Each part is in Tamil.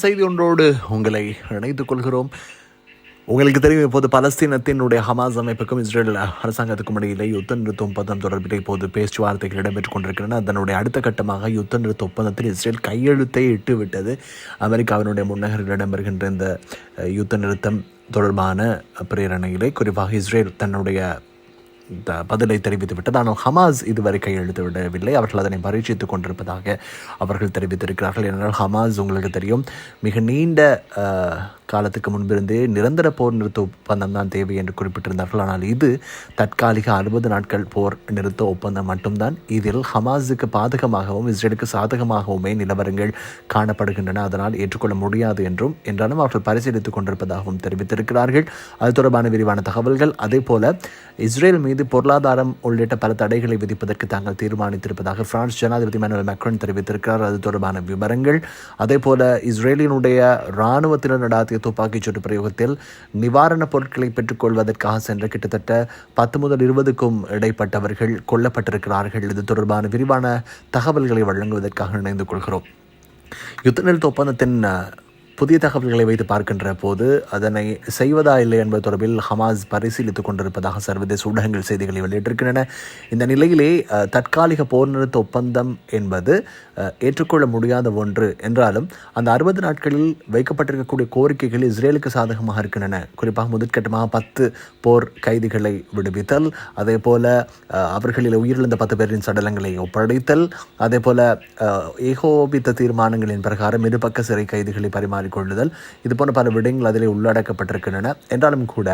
செய்தி ஒன்றோடு உங்களை இணைத்துக் கொள்கிறோம். உங்களுக்கு தெரியும் இப்போது பலஸ்தீனத்தினுடைய ஹமாஸ் அமைப்புக்கும் இஸ்ரேல் அரசாங்கத்துக்கும் இடையிலே யுத்த நிறுத்த ஒப்பந்தம் தொடர்பில் இப்போது பேச்சுவார்த்தைகள் இடம்பெற்றுக் கொண்டிருக்கின்றன. அதனுடைய அடுத்த கட்டமாக யுத்த நிறுத்த ஒப்பந்தத்தில் இஸ்ரேல் கையெழுத்தை இட்டுவிட்டது. அமெரிக்காவினுடைய முன்னகரில் இடம்பெறுகின்ற இந்த யுத்த நிறுத்தம் தொடர்பான பிரேரணையிலே குறிப்பாக இஸ்ரேல் தன்னுடைய பதிலை தெரிவித்து விட்டது ஆனால் ஹமாஸ் இதுவரை கையெழுத்து விடவில்லை. அவர்கள் அதனை பரீட்சித்துக் கொண்டிருப்பதாக அவர்கள் தெரிவித்திருக்கிறார்கள். ஏனென்றால் ஹமாஸ் உங்களுக்கு தெரியும் மிக நீண்ட காலத்துக்கு முன்பிருந்தே நிரந்தர போர் நிறுத்த ஒப்பந்தம் தான் தேவை என்று குறிப்பிட்டிருந்தார்கள். ஆனால் இது தற்காலிக அறுபது நாட்கள் போர் நிறுத்த ஒப்பந்தம் மட்டும்தான். இதில் ஹமாஸுக்கு பாதகமாகவும் இஸ்ரேலுக்கு சாதகமாகவுமே நிலவரங்கள் காணப்படுகின்றன. அதனால் ஏற்றுக்கொள்ள முடியாது என்றும் என்றாலும் அவர்கள் பரிசீலித்துக் கொண்டிருப்பதாகவும் தெரிவித்திருக்கிறார்கள். அது தொடர்பான விரிவான தகவல்கள். அதே போல இஸ்ரேல் மீது பொருளாதாரம் உள்ளிட்ட பல தடைகளை விதிப்பதற்கு தாங்கள் தீர்மானித்திருப்பதாக பிரான்ஸ் ஜனாதிபதி மேனுவல் மேக்ரோன் தெரிவித்திருக்கிறார். அது தொடர்பான விவரங்கள். அதே போல இஸ்ரேலினுடைய இராணுவத்தினர் நடாத்திய துப்பாக்கிச் சூட்டு பிரயோகத்தில் நிவாரணப் பொருட்களை பெற்றுக்கொள்வதற்காக சென்ற கிட்டத்தட்ட பத்து முதல் இருபதுக்கும் இடைப்பட்டவர்கள் கொல்லப்பட்டிருக்கிறார்கள். இது தொடர்பான விரிவான தகவல்களை வழங்குவதற்காக இணைந்து கொள்கிறோம். யுத்த நிறுத்த ஒப்பந்தத்தின் புதிய தகவல்களை வைத்து பார்க்கின்ற போது அதனை செய்வதா இல்லை என்பது தொடர்பில் ஹமாஸ் பரிசீலித்துக் கொண்டிருப்பதாக சர்வதேச ஊடகங்கள் செய்திகளை வெளியிட்டிருக்கின்றன. இந்த நிலையிலே தற்காலிக போர் நிறுத்த ஒப்பந்தம் என்பது ஏற்றுக்கொள்ள முடியாத ஒன்று என்றாலும் அந்த அறுபது நாட்களில் வைக்கப்பட்டிருக்கக்கூடிய கோரிக்கைகள் இஸ்ரேலுக்கு சாதகமாக இருக்கின்றன. குறிப்பாக முதற்கட்டமாக பத்து போர் கைதிகளை விடுவித்தல் அதே போல அவர்களில் உயிரிழந்த பத்து பேரின் சடலங்களை ஒப்படைத்தல் அதே போல ஏகோபித்த தீர்மானங்களின் பிரகாரம் இருபக்க சிறை கைதிகளை மாறிக்கொள்ளுதல். இது போன்ற பல விடயங்கள் அதிலே உள்ளடக்கப்பட்டிருக்கின்றன. என்றாலும் கூட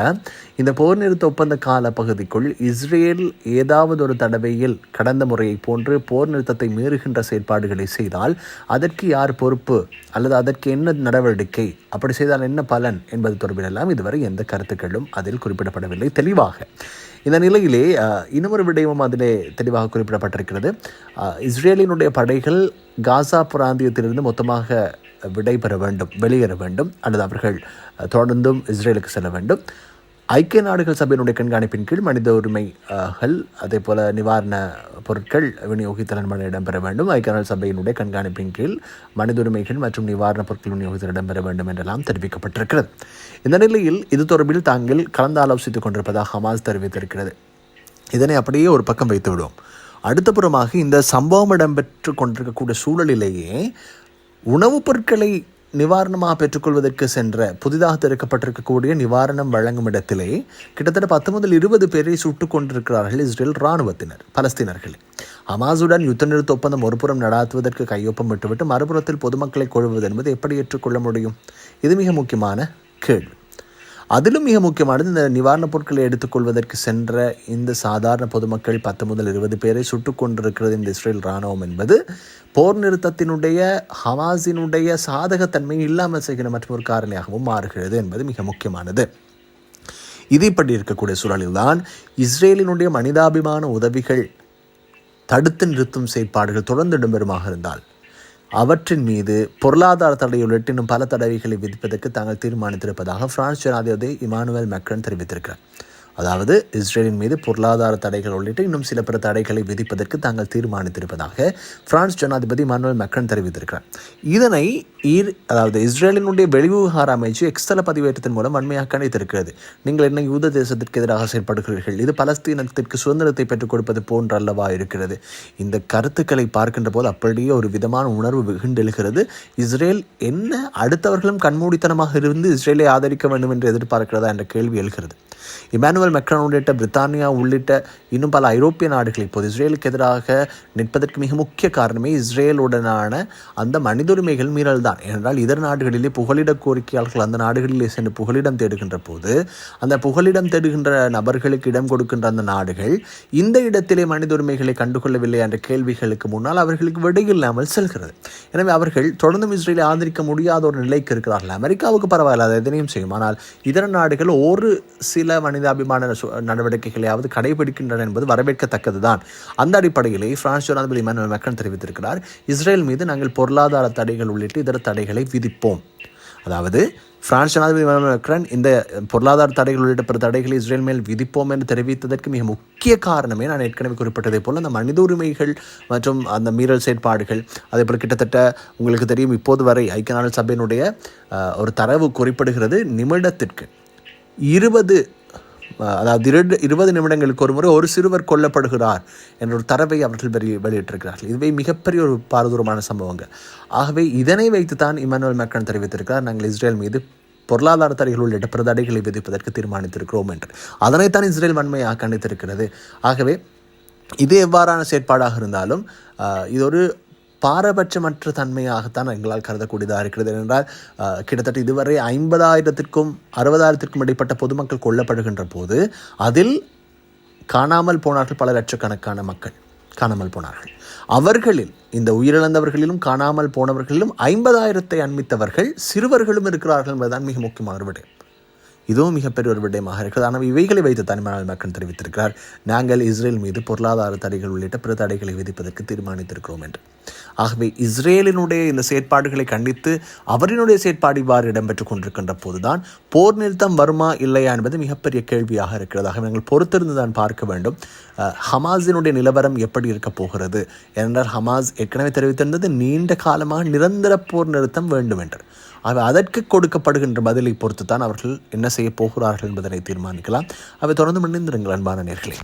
இந்த போர் நிறுத்த ஒப்பந்த கால பகுதிக்குள் இஸ்ரேல் ஏதாவது ஒரு தடவையில் கடந்த முறையை போன்று போர் நிறுத்தத்தை மீறுகின்ற செயற்பாடுகளை செய்தால் அதற்கு யார் பொறுப்பு? அல்லது அதற்கு என்ன நடவடிக்கை? அப்படி செய்தால் என்ன பலன்? என்பது தொடர்பிலெல்லாம் இதுவரை எந்த கருத்துக்களும் அதில் குறிப்பிடப்படவில்லை. தெளிவாக இந்த நிலையிலே இன்னொரு விடயமும் அதிலே தெளிவாக குறிப்பிடப்பட்டிருக்கிறது. இஸ்ரேலினுடைய படைகள் காசா பிராந்தியத்திலிருந்து மொத்தமாக விடைபெற வேண்டும் வெளியேற வேண்டும். அல்லது அவர்கள் தொடர்ந்தும் இஸ்ரேலுக்கு செல்ல வேண்டும். ஐக்கிய நாடுகள் சபையினுடைய கண்காணிப்பின் கீழ் மனித உரிமைகள் அதே போல நிவாரண பொருட்கள் விநியோகித்தல் இடம்பெற வேண்டும். ஐக்கிய நாடுகள் சபையினுடைய கண்காணிப்பின் கீழ் மனித உரிமைகள் மற்றும் நிவாரண பொருட்கள் விநியோகித்தல் இடம்பெற வேண்டும் என்றெல்லாம் தெரிவிக்கப்பட்டிருக்கிறது. இந்த நிலையில் இது தொடர்பில் தாங்கள் கலந்து ஆலோசித்துக் கொண்டிருப்பதாக ஹமாஸ் தெரிவித்திருக்கிறது. இதனை அப்படியே ஒரு பக்கம் வைத்து விடுவோம். அடுத்த புறமாக இந்த சம்பவம் இடம்பெற்று கொண்டிருக்கக்கூடிய சூழலிலேயே உணவுப் பொருட்களை நிவாரணமாக பெற்றுக்கொள்வதற்கு சென்ற புதிதாக திறக்கப்பட்டிருக்கக்கூடிய நிவாரணம் வழங்கும் இடத்திலே கிட்டத்தட்ட பத்து முதல் இருபது பேரை சுட்டுக் கொண்டிருக்கிறார்கள் இஸ்ரேல் இராணுவத்தினர் பலஸ்தீனர்கள். ஹமாஸுடன் யுத்த நிறுத்த ஒப்பந்தம் ஒருபுறம் நடாத்துவதற்கு கையொப்பம் விட்டுவிட்டு மறுபுறத்தில் பொதுமக்களை கொள்வது என்பது எப்படி ஏற்றுக்கொள்ள முடியும்? இது மிக முக்கியமான கேள்வி. அதிலும் மிக முக்கியமானது இந்த நிவாரணப் பொருட்களை எடுத்துக்கொள்வதற்கு சென்ற இந்த சாதாரண பொதுமக்கள் பத்து முதல் இருபது பேரை சுட்டுக் கொண்டிருக்கிறது இந்த இஸ்ரேல் இராணுவம் என்பது போர் நிறுத்தத்தினுடைய ஹமாஸினுடைய சாதகத்தன்மை இல்லாமல் செய்கிற மற்றொரு காரணியாகவும் மாறுகிறது என்பது மிக முக்கியமானது. இது இப்படி இருக்கக்கூடிய சூழலில்தான் இஸ்ரேலினுடைய மனிதாபிமான உதவிகள் தடுத்து நிறுத்தும் செயற்பாடுகள் தொடர்ந்து இடம்பெறுமாக இருந்தால் அவற்றின் மீது பொருளாதார தடை உள்ளிட்ட இன்னும் பல தடவைகளை விதிப்பதற்கு தாங்கள் தீர்மானித்திருப்பதாக பிரான்ஸ் ஜனாதிபதி இமானுவேல் மெக்ரன் தெரிவித்திருக்கிறார். அதாவது இஸ்ரேலின் மீது பொருளாதார தடைகள் உள்ளிட்ட இன்னும் சில பிற தடைகளை விதிப்பதற்கு தாங்கள் தீர்மானித்திருப்பதாக பிரான்ஸ் ஜனாதிபதி இமானுவேல் மேக்ரன் தெரிவித்திருக்கிறார். இதனை ஈர் அதாவது இஸ்ரேலினுடைய வெளிவிவகார அமைச்சு எக்ஸ்தல பதிவேற்றத்தின் மூலம் வன்மையாக கணித்திருக்கிறது. நீங்கள் என்ன யூத தேசத்திற்கு எதிராக செயல்படுகிறீர்கள் இது பலஸ்தீனத்திற்கு சுதந்திரத்தை பெற்றுக் கொடுப்பது போன்ற அல்லவா இருக்கிறது? இந்த கருத்துக்களை பார்க்கின்ற போது அப்படியே ஒரு விதமான உணர்வு வெகுண்டெழுகிறது. இஸ்ரேல் என்ன அடுத்தவர்களும் கண்மூடித்தனமாக இருந்து இஸ்ரேலை ஆதரிக்க வேண்டும் என்று எதிர்பார்க்கிறதா என்ற கேள்வி எழுகிறது. இமானுவல் மெக்ரான் உள்ளிட்ட பிரித்தானியா உள்ளிட்ட இன்னும் பல ஐரோப்பிய நாடுகள் இப்போது இஸ்ரேலுக்கு எதிராக நிற்பதற்கு மிக முக்கிய காரணமே இஸ்ரேலுடனான அந்த மனித உரிமைகள் மீறல் தான் ஏனென்றால் இதர நாடுகளிலே புகலிட கோரிக்கையாளர்கள் அந்த நாடுகளிலே சென்று புகலிடம் தேடுகின்ற போது அந்த புகலிடம் தேடுகின்ற நபர்களுக்கு இடம் கொடுக்கின்ற அந்த நாடுகள் இந்த இடத்திலே மனித உரிமைகளை கண்டுகொள்ளவில்லை என்ற கேள்விகளுக்கு முன்னால் அவர்களுக்கு விடையில்லாமல் செல்கிறது. எனவே அவர்கள் தொடர்ந்தும் இஸ்ரேலை ஆதரிக்க முடியாத ஒரு நிலைக்கு இருக்கிறார்கள். அமெரிக்காவுக்கு பரவாயில்ல அதை எதனையும் செய்யும். ஆனால் இதர நாடுகள் ஒரு சில மனிதாபிமான தொடர்பான நடவடிக்கைகளையாவது கடைபிடிக்கின்றன என்பது வரவேற்கத்தக்கது தான் அந்த அடிப்படையிலே பிரான்ஸ் ஜனாதிபதி இமானுவேல் மக்கள் தெரிவித்திருக்கிறார் இஸ்ரேல் மீது நாங்கள் பொருளாதார தடைகள் உள்ளிட்ட இதர தடைகளை விதிப்போம். அதாவது பிரான்ஸ் ஜனாதிபதி இமானுவேல் இந்த பொருளாதார தடைகள் உள்ளிட்ட பிற தடைகளை இஸ்ரேல் மேல் விதிப்போம் என்று தெரிவித்ததற்கு மிக முக்கிய காரணமே நான் ஏற்கனவே குறிப்பிட்டதை போல் அந்த மனித உரிமைகள் மற்றும் அந்த மீறல் செயற்பாடுகள். அதே போல் கிட்டத்தட்ட உங்களுக்கு தெரியும் இப்போது வரை ஐக்கிய நாடு சபையினுடைய ஒரு தரவு குறிப்பிடுகிறது நிமிடத்திற்கு. இருபது அதாவது இரண்டு இருபது நிமிடங்களுக்கு ஒரு முறை ஒரு சிறுவர் கொல்லப்படுகிறார் என்ற ஒரு தரவை அவர்கள் வெளி வெளியிட்டிருக்கிறார்கள். இதுவே மிகப்பெரிய ஒரு பாரதூரமான சம்பவங்கள் ஆகவே இதனை வைத்து தான் இமானுவல் மேக்ரான் தெரிவித்திருக்கிறார். நாங்கள் இஸ்ரேல் மீது பொருளாதார தடைகள் உள்ளிட்ட பிற தடைகளை விதிப்பதற்கு தீர்மானித்திருக்கிறோம் என்று. அதனைத்தான் இஸ்ரேல் வன்மையாக கண்டித்திருக்கிறது ஆகவே இது எவ்வாறான செயற்பாடாக இருந்தாலும் இது ஒரு பாரபட்சமற்ற தன்மையாகத்தான் எங்களால் கருதக்கூடியதாக இருக்கிறது. என்றால் கிட்டத்தட்ட இதுவரை ஐம்பதாயிரத்திற்கும் அறுபதாயிரத்திற்கும் இடைப்பட்ட பொதுமக்கள் கொல்லப்படுகின்ற போது அதில் காணாமல் போனார்கள் பல லட்சக்கணக்கான மக்கள். காணாமல் போனார்கள். அவர்களில் இந்த உயிரிழந்தவர்களிலும் காணாமல் போனவர்களிலும் ஐம்பதாயிரத்தை அண்மித்தவர்கள் சிறுவர்களும் இருக்கிறார்கள் என்பதுதான் மிக முக்கியமான ஒரு விடயம் இதுவும் மிகப்பெரிய ஒரு விடயமாக இருக்கிறது. ஆனால் இவைகளை வைத்து தனிமனால் மக்கள் தெரிவித்திருக்கிறார். நாங்கள் இஸ்ரேல் மீது பொருளாதார தடைகள் உள்ளிட்ட பிற தடைகளை விதிப்பதற்கு தீர்மானித்திருக்கிறோம் என்று. ஆகவே இஸ்ரேலினுடைய இந்த செயற்பாடுகளை கண்டித்து அவரினுடைய செயற்பாடு இவ்வாறு இடம்பெற்றுக் கொண்டிருக்கின்ற போதுதான் போர் நிறுத்தம் வருமா இல்லையா என்பது மிகப்பெரிய கேள்வியாக இருக்கிறது. ஆகவே நாங்கள் பொறுத்திருந்து தான் பார்க்க வேண்டும். ஹமாஸினுடைய நிலவரம் எப்படி இருக்கப் போகிறது என்றால் ஹமாஸ் ஏற்கனவே தெரிவித்திருந்தது நீண்ட காலமாக நிரந்தர போர் நிறுத்தம் வேண்டும் என்று. அவை அதற்கு கொடுக்கப்படுகின்ற பதிலை பொறுத்து தான் அவர்கள் என்ன செய்ய போகிறார்கள் என்பதனை தீர்மானிக்கலாம். அவை தொடர்ந்து மன்னிந்திருங்கள் அன்பான நேர்களே.